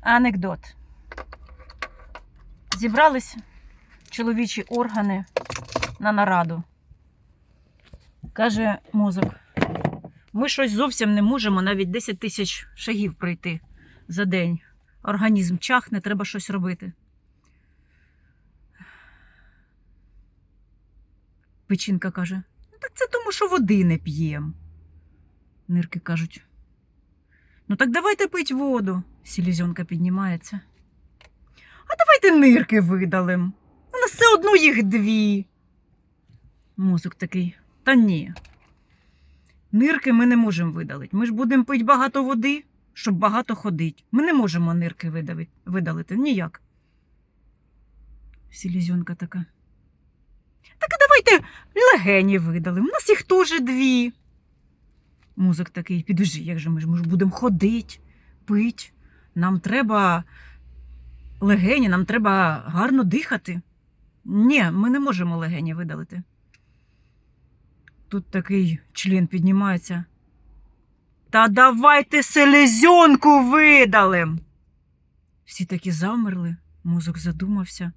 Анекдот. Зібрались чоловічі органи на нараду. Каже мозок, ми щось зовсім не можемо навіть 10 тисяч шагів пройти за день. Організм чахне, треба щось робити. Печінка каже: ну це тому, що води не п'ємо. Нирки кажуть. Ну так давайте пить воду. Селезенка піднімається. А давайте нирки видалим. У нас все одно їх дві. Мозок такий. Та ні. Нирки ми не можемо видалити. Ми ж будемо пити багато води, щоб багато ходити. Ми не можемо нирки видалити. Ніяк. Селезенка така. Так а давайте легені видалим. У нас їх теж дві. Музик такий, підожди, як же ми ж ми ж будемо ходити, пить. Нам треба легені, нам треба гарно дихати. Ні, ми не можемо легені видалити. Тут такий член піднімається. Та давайте селезенку видалим. Всі такі замерли, мозок задумався.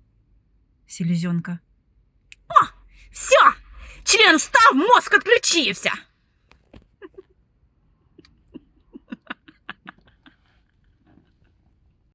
Селезенка. О, все! Член встав, мозк відключився.